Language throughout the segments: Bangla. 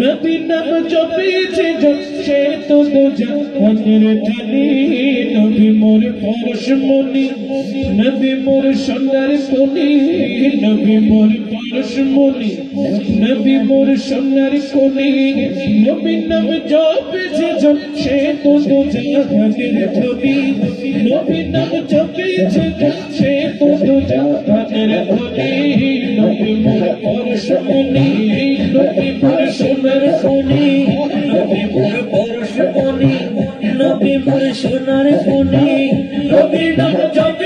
নবী নাম জপেছে সে তো জাহানের ধনী নবী মোর পরশমণি নবী মোর সোনার কোনি নবী মোর পরশমণি নবী মোর সোনার কোনি নবী নাম জপেছে সে তো জাহানের ধনী নবী নাম জপেছে সে তো জাহানের ধনী নবী মোর পরশমণি নবী মোর সোনার কোনি নবী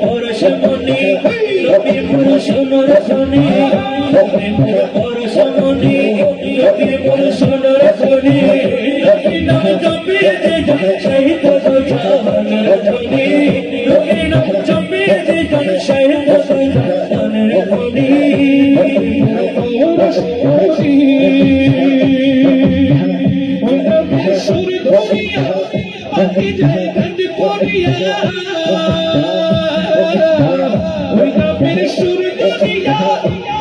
পুরুষ মনি রবি পুরুষ নর শনি পুরুষ মনি রবি পুরুষ নর শনি রবি নাম জপে যে জন শহীদ সুজান রজনি রবি নাম জপে যে জন শহীদ সুজান রজনি পুরুষ கட்டிலே கண்டு கொடியா தம்பின் சுரு கொடியா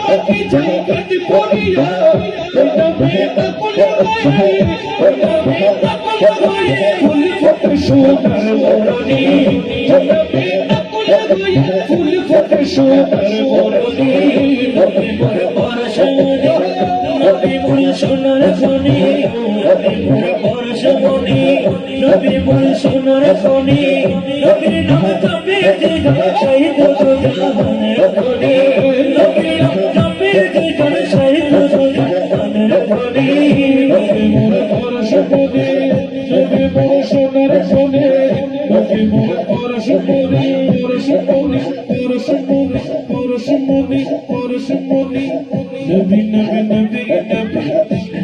கட்டிலே கண்டு கொடியா தம்பின் தப்புள்ளே தம்பின் தப்புள்ளே புல்லு போட்டு சூடர் ஓடனி தம்பின் தப்புள்ளே புல்லு போட்டு சூடர் ஓடனி தம்பின் பரபர சன்னே தம்பின் புல்லு சொன்னர சொன்னி தம்பின் பரபர খুশবনি নবীর বল সোনার খনি নবীর নাম তবে দিগন শহীদ তো জাহানের খনি নবীর নাম তবে দিগন শহীদ তো জাহানের খনি নবীর বল খুশবনি নবীর বল সোনার খনি নবীর বল পরশবনি পরশবনি পরশবনি পরশবনি পরশবনি নবী নবী নবী নবী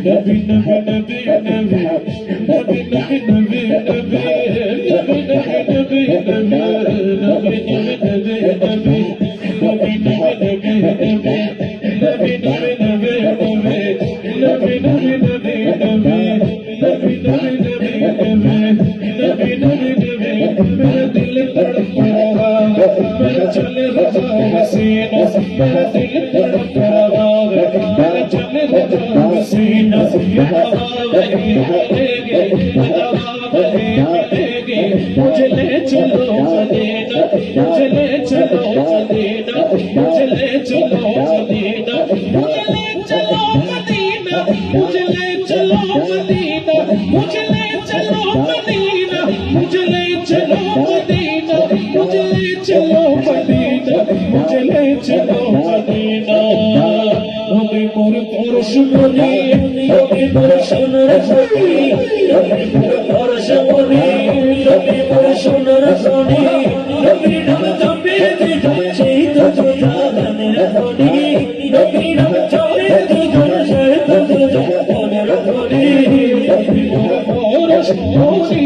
নবী নবী নবী मुझे ले चलो मदीना मुझे ले चलो আমি মোর পরশ বলি আমি আমি মোর সোনার সোনি আমি মোর পরশ বলি আমি আমি মোর সোনার সোনি নবী নাম জপে যে যাচ্ছে তো জানের কোনি নবী নাম জপে যে যাচ্ছে তো জানের কোনি আমি মোর পরশ বলি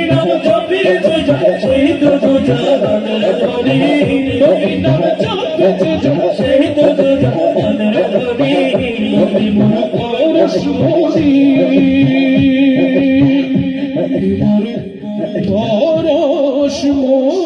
Karışmayın, karışmayın.